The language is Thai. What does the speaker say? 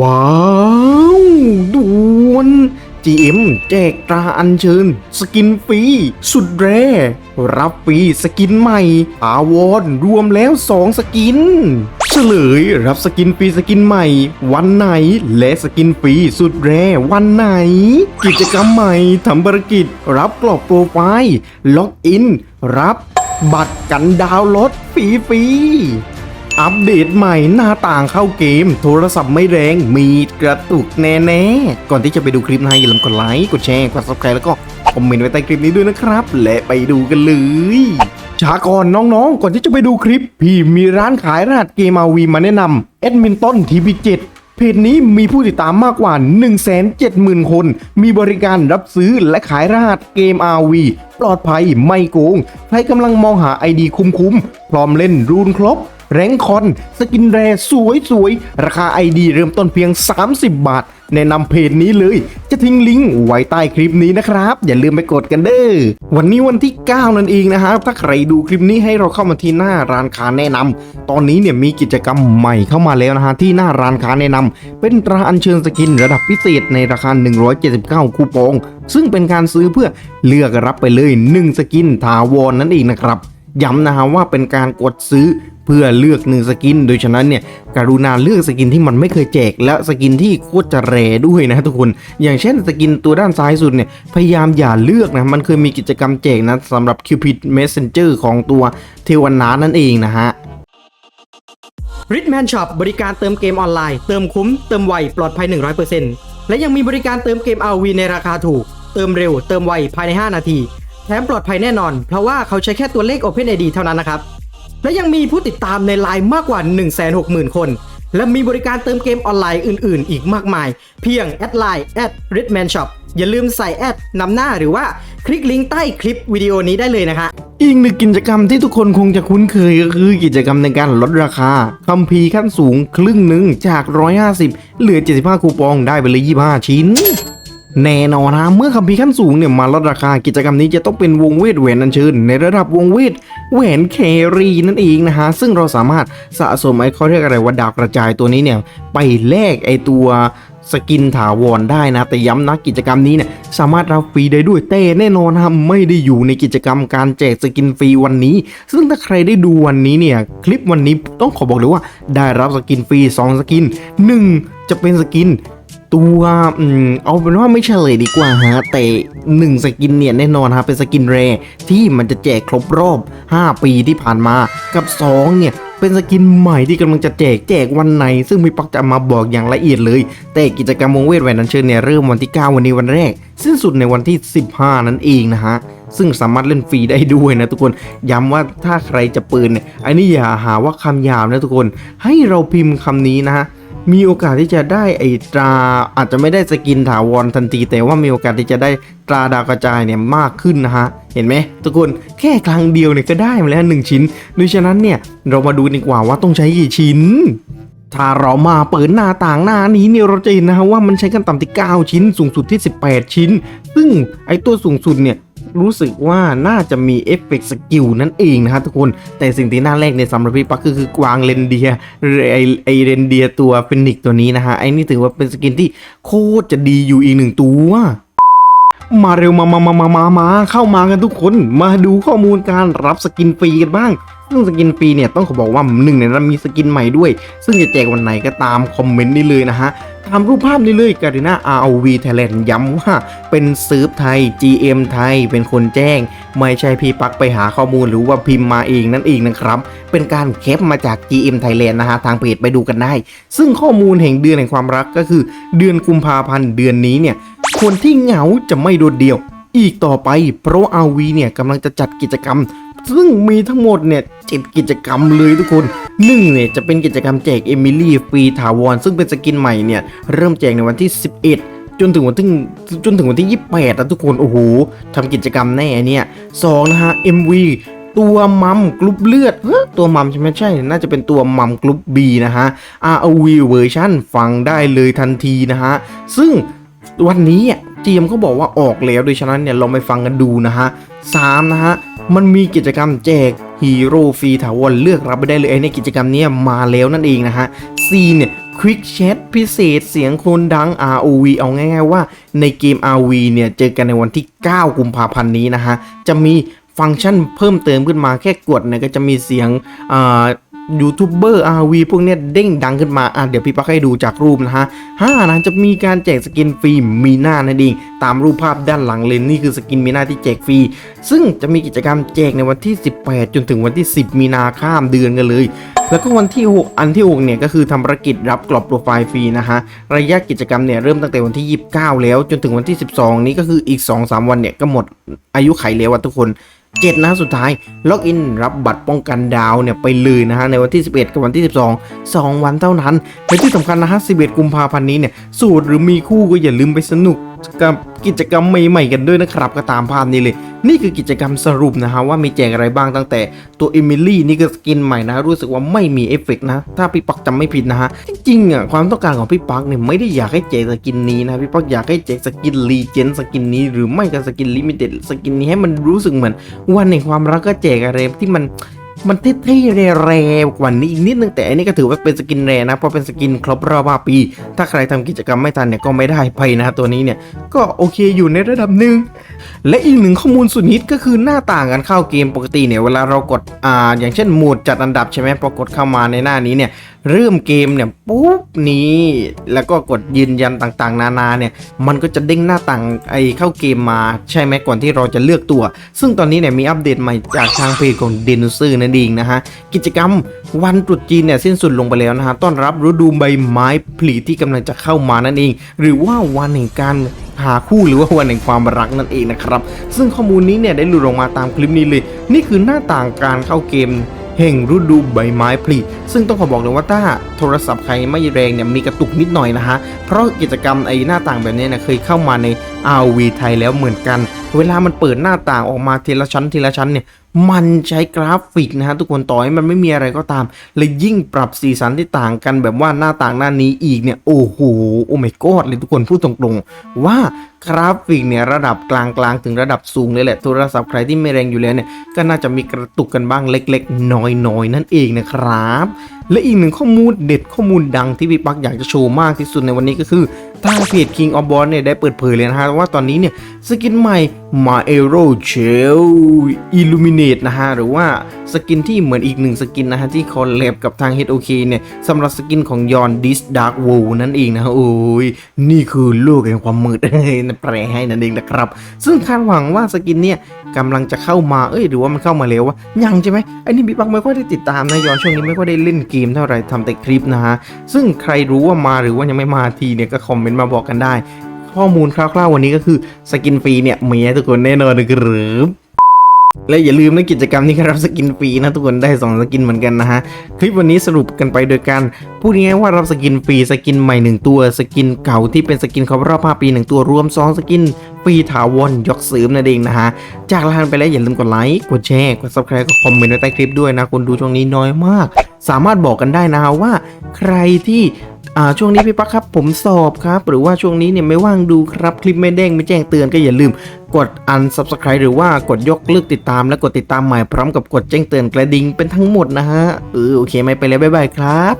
ว้าวด่วน GM แจกตราอัญเชิญ สกินฟรีสุดแรรับฟรีสกินใหม่อาวอนรวมแล้ว 2 สกิน เฉลยรับสกินฟรีสกินใหม่ วันไหน และสกินฟรีสุดแรวันไหน กิจกรรมใหม่ทำภารกิจ รับกรอบโปรไฟล์ ล็อกอิน รับ บัตรกันดาวน์รถฟรี อัปเดตใหม่หน้าต่างเข้าเกม โทรศัพท์ไม่แรงมีกระตุกแน่ๆ ก่อนที่จะไปดูคลิปนะอย่าลืมกดไลค์ กดแชร์ กด subscribe แล้วก็คอมเมนต์ไว้ใต้คลิปนี้ด้วยนะครับ และไปดูกันเลยช้าก่อนน้องๆ ก่อนที่จะไปดูคลิป พี่มีร้านขายรหัสเกมอาวีมาแนะนำแอดมินต้นทีพีเจ็ดเพจนี้มีผู้ติดตามมากกว่า 170,000 คน มีบริการรับซื้อและขายรหัสเกม RV ปลอดภัยไม่โกง ใครกำลังมองหาไอดีคุ้มๆ พร้อมเล่นรูนครบ แรงคอน สกินแรสวยๆราคาไอดีเริ่มต้นเพียง 30 บาท แนะนำเพจนี้เลย จะทิ้งลิงก์ไว้ใต้คลิปนี้นะครับ อย่าลืมไปกดกันเด้อวันนี้วันที่ 9 นั่นเองนะฮะถ้าใครดูคลิปนี้ให้เราเข้ามาที่หน้าร้านค้าแนะนำตอนนี้เนี่ยมีกิจกรรมใหม่เข้ามาแล้วนะฮะที่หน้าร้านค้าแนะนำเป็นตราอัญเชิญสกินระดับพิเศษในราคา 179 คูปอง ซึ่งเป็นการซื้อเพื่อเลือกรับไปเลย 1 สกินถาวรนนั่นเองนะครับย้ำนะฮะว่าเป็นการกดซื้อ เพื่อเลือกหนึ่งสกิน โดยฉะนั้นเนี่ยกรุณาเลือกสกินที่มันไม่เคยแจก และสกินที่โคตรจะแรด้วยนะทุกคน อย่างเช่นสกินตัวด้านซ้ายสุดเนี่ยพยายามอย่าเลือกนะมันเคยมีกิจกรรมแจกนะสำหรับ Cupid Messenger ของตัวเทวนานั่นเองนะฮะริทแมนช็อปบริการเติมเกมออนไลน์ เติมคุ้ม เติมไว ปลอดภัย 100%และยังมีบริการเติมเกม RV ในราคาถูก เติมเร็ว เติมไว ภายใน 5 นาที แถมปลอดภัยแน่นอน เพราะว่าเขาใช้แค่ตัวเลข OpenID เท่านั้นนะครับ และยังมีผู้ติดตามในไลน์มากกว่า 160,000 คน และมีบริการเติมเกมออนไลน์อื่น ๆ อีกมากมาย เพียงแอดไลน์แอด r i t m a n Shop อย่าลืมใส่แอดนำหน้าหรือว่าคลิกลิงก์ใต้คลิปวิดีโอนี้ได้เลยนะคะ อีกหนึ่งกิจกรรมที่ทุกคนคงจะคุ้นเคยก็คือกิจกรรมในการลดราคาคัมภีร์ขั้นสูงครึ่งหนึ่งจาก 150 เหลือ 75 คูปองได้ไปเลย 25 ชิ้น แน่นอนนะเมื่อคัมภีร์ขั้นสูงเนี่ยมาลดราคากิจกรรมนี้จะต้องเป็นวงเวทแหวนอัญเชิญในระดับวงเวทแหวนแครีนั่นเองนะฮะซึ่งเราสามารถสะสมไอ้เขาเรียกอะไรว่าดาวกระจายตัวนี้เนี่ยไปแลกไอ้ตัวสกินถาวรได้นะ แต่ย้ำนะกิจกรรมนี้เนี่ยสามารถรับฟรีได้ด้วยแต่แน่นอนนะไม่ได้อยู่ในกิจกรรมการแจกสกินฟรีวันนี้ ซึ่งถ้าใครได้ดูวันนี้เนี่ยคลิปวันนี้ต้องขอบอกเลยว่า ได้รับสกินฟรี2สกิน 1 จะเป็นสกิน ตัวอืมเอาเป็นว่าไม่เฉลยดีกว่าฮะแต่หนึ่งสกินเนี่ยแน่นอนฮะเป็นสกินแรร์ที่มันจะแจกครบรอบ 5 ปีที่ผ่านมากับ 2 เนี่ยเป็นสกินใหม่ที่กำลังจะแจกแจกวันไหน ซึ่งมีปักจะมาบอกอย่างละเอียดเลย แต่กิจกรรมวงเวทแหวนนันเชิญเนี่ยเริ่มวันที่ 9 วันนี้วันแรก สิ้นสุดในวันที่ 15 นั่นเองนะฮะ ซึ่งสามารถเล่นฟรีได้ด้วยนะทุกคนย้ำว่าถ้าใครจะปืนเนี่ยอันนี้อย่าหาว่าคำหยาบนะทุกคน ให้เราพิมพ์คำนี้นะฮะ มีโอกาสที่จะได้ไอ้ตราอาจจะไม่ได้สกินถาวรทันที แต่ว่ามีโอกาสที่จะได้ตราดาวกระจายเนี่ยมากขึ้นนะฮะ เห็นไหมทุกคนแค่ครั้งเดียวเนี่ยก็ได้มาแล้วหนึ่งชิ้นดังนั้นเนี่ยเรามาดูดีกว่าว่าต้องใช้กี่ชิ้นถ้าเรามาเปิดหน้าต่างหน้านี้เนี่ยเราจะเห็นนะฮะว่ามันใช้กันต่ำที่ 9 ชิ้นสูงสุดที่ 18 ชิ้น ซึ่งไอตัวสูงสุดเนี่ย รู้สึกว่าน่าจะมีเอฟเฟกต์สกิลนั่นเองนะฮะทุกคน แต่สิ่งที่น่าแรกในสำหรับพี่ปักก็คือกวางเรนเดียหรือไอไอเรนเดียตัวฟินิกตัวนี้นะฮะไอนี่ถือว่าเป็นสกินที่โคตรจะดีอยู่อีกหนึ่งตัวมาเร็วมามามามามามาเข้ามากันทุกคน มาดูข้อมูลการรับสกินฟรีกันบ้าง ซึ่งสกินฟรีเนี่ยต้องขอบอกว่าหนึ่งในนั้นมีสกินใหม่ด้วย ซึ่งจะแจกวันไหนก็ตามคอมเมนต์นี่เลยนะฮะ ตามรูปภาพนี้เลยการิน่า ROV Thailand ย้ำว่าเป็นซิร์ฟไทย GM ไทยเป็นคนแจ้ง ไม่ใช่พี่ปักไปหาข้อมูลหรือว่าพิมพ์มาเองนั่นเองนะครับ เป็นการแคปมาจาก GM Thailand นะฮะ ทางเพจไปดูกันได้ ซึ่งข้อมูลแห่งเดือนแห่งความรักก็คือ เดือนกุมภาพันธ์เดือนนี้เนี่ย คนที่เหงาจะไม่โดดเดี่ยว อีกต่อไปเพราะอาวีเนี่ยกำลังจะจัดกิจกรรม ซึ่งมีทั้งหมดเนี่ย เจ็ดกิจกรรมเลยทุกคนหนึ่งเนี่ยจะเป็นกิจกรรมแจกเอมิลี่ฟรีถาวรซึ่งเป็นสกินใหม่เนี่ยเริ่มแจกในวันที่ 11จนถึงวันที่จนถึงวันที่ 28นะทุกคนโอ้โหทำกิจกรรมแน่เนี่ยสองนะฮะ MV ตัวมัมกรุ๊ปเลือดเฮ้ยตัวมัมใช่ไหมใช่ น่าจะเป็นตัวมัมกรุ๊ป B นะฮะ ROV เวอร์ชันฟังได้เลยทันทีนะฮะ ซึ่งวันนี้จีมเขาบอกว่าออกแล้วโดยฉะนั้นเนี่ยเราไปฟังกันดูนะฮะสามนะฮะ มันมีกิจกรรมแจกฮีโร่ฟรีถาวรเลือกรับไปได้เลยไอ้ในกิจกรรมนี้มาแล้วนั่นเองนะฮะซีเนี่ยควิกแชทพิเศษเสียงคนดัง ROV เอาง่ายๆว่าในเกม ROV เนี่ยเจอกันในวันที่ 9 กุมภาพันธ์นี้นะฮะ จะมีฟังก์ชันเพิ่มเติมขึ้นมาแค่กดเนี่ยก็จะมีเสียงอ่า ยูทูบเบอร์ RV พวกเนี้ยเด้งดังขึ้นมาอะเดี๋ยวพี่ปักให้ดูจากรูปนะฮะห้านะจะมีการแจกสกินฟรีมีหน้านั่นเองตามรูปภาพด้านหลังเลยนี่คือสกินมีหน้าที่แจกฟรี ซึ่งจะมีกิจกรรมแจกในวันที่ 18 จนถึงวันที่ 10 มีนาข้ามเดือนกันเลย แล้วก็วันที่ 6 อันที่ 6 เนี่ยก็คือทำภารกิจรับกรอบโปรไฟล์ฟรีนะฮะระยะกิจกรรมเนี่ยเริ่มตั้งแต่วันที่ 29 แล้วจนถึงวันที่ 12 นี้ก็คืออีก 2-3 วันเนี่ยก็หมดอายุไขแล้วอะทุกคน เจ็ดนะสุดท้ายล็อกอินรับบัตรป้องกันดาวเนี่ยไปเลยนะฮะในวันที่ 11 กับวันที่ 12 2 วันเท่านั้นและที่สำคัญนะฮะ11 กุมภาพันธ์นี้เนี่ยสูตรหรือมีคู่ก็อย่าลืมไปสนุก กับกิจกรรมใหม่ๆกันด้วยนะครับก็ตามภาพนี้เลย นี่คือกิจกรรมสรุปนะฮะว่ามีแจกอะไรบ้างตั้งแต่ตัวเอมิลี่นี่ก็สกินใหม่นะ รู้สึกว่าไม่มีเอฟเฟกต์นะ ถ้าพี่ปักจำไม่ผิดนะฮะ จริงๆอะความต้องการของพี่ปักเนี่ยไม่ได้อยากให้แจกสกินนี้นะพี่ปักอยากให้แจกสกินรีเจนสกินนี้หรือไม่ก็สกินลิมิเต็ดสกินนี้ให้มันรู้สึกเหมือนวันแห่งความรักก็แจกอะไรที่มัน มันเท่ๆแรงๆกว่านี้อีกนิดนึงแต่อันนี้ก็ถือว่าเป็นสกินแรนะเพราะเป็นสกินครบรอบห้าปี ถ้าใครทำกิจกรรมไม่ทันเนี่ยก็ไม่ได้ไปนะตัวนี้เนี่ยก็โอเคอยู่ในระดับหนึ่งและอีกหนึ่งข้อมูลสุดฮิตก็คือหน้าต่างกันเข้าเกมปกติเนี่ยเวลาเรากดอ่าอย่างเช่นโหมดจัดอันดับใช่ไหมพอกดเข้ามาในหน้านี้เนี่ยเริ่มเกมเนี่ยปุ๊บนี้แล้วก็กดยืนยันต่างๆ นานาเนี่ยมันก็จะเด้งหน้าต่างไอเข้าเกมมาใช่ไหมก่อนที่เราจะเลือกตัว ซึ่งตอนนี้เนี่ยมีอัปเดตใหม่จากทางเพจของเดนูซ r นั่นเองนะฮะกิจกรรมวันตรุษจีนเนี่ยสิ้นสุดลงไปแล้วนะฮะต้อนรับฤดูใบไม้ผลิที่กำลังจะเข้ามานั่นเอง หรือว่าวันแห่งการหาคู่หรือว่าวันแห่งความรักนั่นเองนะครับ ซึ่งข้อมูลนี้เนี่ยได้หลุดออกมาตามคลิปนี้เลย นี่คือหน้าต่างการเข้าเกมแห่งฤดูใบไม้ผลิซึ่งต้องขอบอกเลยว่าถ้าโทรศัพท์ใครไม่แรงเนี่ยมีกระตุกนิดหน่อยนะฮะ เพราะกิจกรรมไอ้หน้าต่างแบบนี้เนี่ยเคยเข้ามาใน RV ไทยแล้วเหมือนกัน เวลามันเปิดหน้าต่างออกมาทีละชั้นทีละชั้นเนี่ยมันใช้กราฟิกนะฮะทุกคนต่อให้มันไม่มีอะไรก็ตามเลยยิ่งปรับสีสันที่ต่างกันแบบว่าหน้าต่างหน้านี้อีกเนี่ย โอ้โห โอ้ไม่กอดเลยทุกคนพูดตรงๆ ว่ากราฟิกเนี่ยระดับกลางๆ ถึงระดับสูงเลยแหละ โทรศัพท์ใครที่ไม่แรงอยู่แล้วเนี่ย ก็น่าจะมีกระตุกกันบ้างเล็กๆ น้อยๆ นั่นเองนะครับ และอีกหนึ่งข้อมูลเด็ดข้อมูลดังที่พี่ปักอยากจะโชว์มากที่สุดในวันนี้ก็คือ ทางเพจ King of b o s เนี่ยได้เปิดเผยเลยนะฮะว่าตอนนี้เนี่ยสกินใหม่ Mario Show Illuminate นะฮะหรือว่าสกินที่เหมือนอีกหนึ่งสกินนะฮะที่คอลแลบกับทาง HOK เนี่ยสำหรับสกินของยอนดิสดาร์กโวนั่นเองนะฮะโอ้ยนี่คือโลกแห่งความมืดแปลให้นั่นเองนะครับ ซึ่งคาดหวังว่าสกินเนี่ยกำลังจะเข้ามาเอ้ยหรือว่ามันเข้ามาแล้ววะยังใช่ไหมไอ้นี่พี่ปักไม่ค่อยได้ติดตามนะยอนช่วงนี้ไม่ค่อยได้เล่นเกมเท่าไหร่ทำแต่คลิปนะฮะซึ่งใครรู้ว่ามาหรือว่ายังไม่มาทีเนี่ยก็คอมเมนต์มาบอกกันได้ ข้อมูลคร่าวๆวันนี้ก็คือสกินฟรีเนี่ยมีให้ทุกคนแน่นอนนะครับ และอย่าลืมนะกิจกรรมนี้ก็รับสกินฟรีนะทุกคนได้2สกินเหมือนกันนะฮะ คลิปวันนี้สรุปกันไปโดยการพูดง่ายๆว่ารับสกินฟรีสกินใหม่ 1 ตัว สกินเก่าที่เป็นสกินครบรอบ5ปี 1 ตัวรวม 2 สกินฟรีถาวรยกเสริมนั่นเองนะฮะ จากลานไปแล้วอย่าลืมกดไลค์กดแชร์กด subscribe กดคอมเมนต์ไว้ใต้คลิปด้วยนะคนดูช่วงนี้น้อยมาก สามารถบอกกันได้นะฮะว่า ใครที่ อ่าช่วงนี้พี่ปักครับผมสอบครับ หรือว่าช่วงนี้เนี่ยไม่ว่างดูครับคลิปไม่เด้งไม่แจ้งเตือนก็อย่าลืม กดอัน subscribe หรือว่ากดยกเลิกติดตามและกดติดตามใหม่พร้อมกับกดแจ้งเตือนกระดิ่งเป็นทั้งหมดนะฮะเออโอเคไม่ไปแล้วบ๊ายบายครับ